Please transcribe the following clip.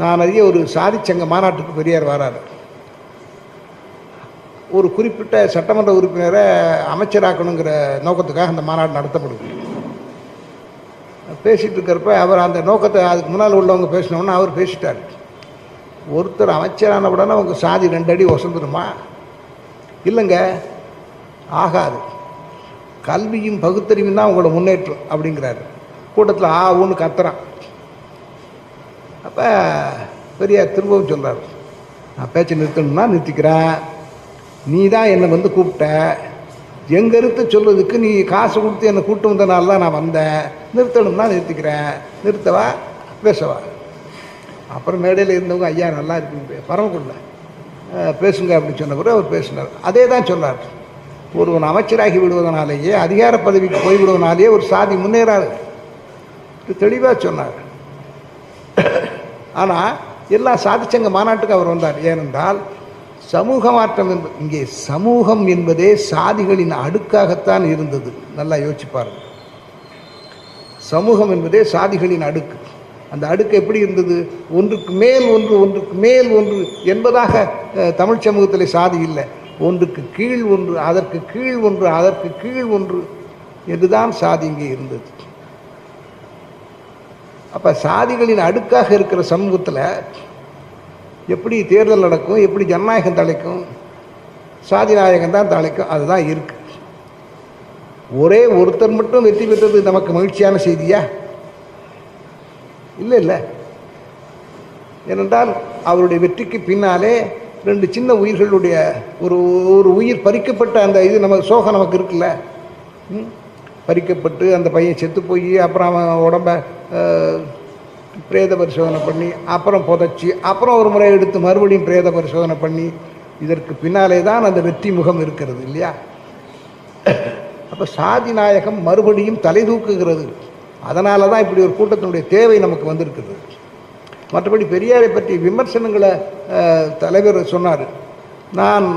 நான் அறிய ஒரு சாதிச்சங்க மாநாட்டுக்கு பெரியார் வராரு. ஒரு குறிப்பிட்ட சட்டமன்ற உறுப்பினரை அமைச்சராக்கணுங்கிற நோக்கத்துக்காக அந்த மாநாடு நடத்தப்படுது. பேசிகிட்டு இருக்கிறப்ப அவர் அந்த நோக்கத்தை அதுக்கு முன்னால் உள்ளவங்க பேசினோன்னா அவர் பேசிட்டார். ஒருத்தர் அமைச்சரான உடனே அவங்க சாதி ரெண்டு அடி வசந்துருமா இல்லைங்க ஆகாது. கல்வியும் பகுத்தறிவும் தான் உங்களோட முன்னேற்றம் அப்படிங்கிறாரு. கூட்டத்தில் ஆ ஊன்னு கத்துறான். அப்போ பெரியார் திரும்பவும் சொல்கிறார் நான் பேச்சை நிறுத்தணும்னா நிறுத்திக்கிறேன் நீ தான் என்னை வந்து கூப்பிட்ட. எங்க கருத்து சொல்றதுக்கு நீ காசு கொடுத்து என்னை கூப்பிட்டு வந்தனால தான் நான் வந்தேன். நிறுத்தணும்னா நிறுத்திக்கிறேன் நிறுத்தவா? பேசவா? அப்புறம் மேடையில் இருந்தவங்க ஐயா நல்லா இருக்குங்க பரவக்குள்ள பேசுங்க அப்படின்னு சொன்ன பிறகு அவர் பேசினார். அதே தான் சொன்னார் ஒருவன் அமைச்சராகி விடுவதனாலேயே அதிகார பதவிக்கு போய்விடுவதனாலேயே ஒரு சாதி முன்னேறாரு தெளிவாக சொன்னார். ஆனால் எல்லா சாதிச்சங்க மாநாட்டுக்கு அவர் வந்தார். ஏனென்றால் சமூக மாற்றம் என்பது இங்கே சமூகம் என்பதே சாதிகளின் அடுக்காகத்தான் இருந்தது. நல்லா யோசிப்பார் சமூகம் என்பதே சாதிகளின் அடுக்கு. அந்த அடுக்கு எப்படி இருந்தது? ஒன்றுக்கு மேல் ஒன்று ஒன்றுக்கு மேல் ஒன்று என்பதாக தமிழ் சமூகத்தில் சாதி இல்லை. ஒன்றுக்கு கீழ் ஒன்று அதற்கு கீழ் ஒன்று அதற்கு கீழ் ஒன்று என்றுதான் சாதி இங்கே இருந்தது. அப்போ சாதிகளின் அடுக்காக இருக்கிற சமூகத்தில் எப்படி தேர்தல் நடக்கும் எப்படி ஜனநாயகம் தலைக்கும் சாதி நாயகம் தான் தலைக்கும் அதுதான் இருக்குது ஒரே ஒருத்தர் மட்டும் வெற்றி பெற்றது நமக்கு மகிழ்ச்சியான செய்தியா? இல்லை இல்லை. ஏனென்றால் அவருடைய வெற்றிக்கு பின்னாலே ரெண்டு சின்ன உயிர்களுடைய ஒரு ஒரு உயிர் பறிக்கப்பட்ட அந்த இது நமக்கு சோகம் நமக்கு இருக்குல்ல? ம்? பறிக்கப்பட்டு அந்த பையன் செத்து போய் அப்புறம் அவன் உடம்ப பிரேத பரிசோதனை பண்ணி அப்புறம் புதைச்சி அப்புறம் ஒரு முறை எடுத்து மறுபடியும் பிரேத பரிசோதனை பண்ணி இதற்கு பின்னாலே தான் அந்த வெற்றி முகம் இருக்கிறது இல்லையா? அப்போ சாதி நாயகம் மறுபடியும் தலை தூக்குகிறது. அதனால தான் இப்படி ஒரு கூட்டத்தினுடைய தேவை நமக்கு வந்திருக்கிறது. மற்றபடி பெரியாரை பற்றி விமர்சனங்களை தலைவர் சொன்னார். நான்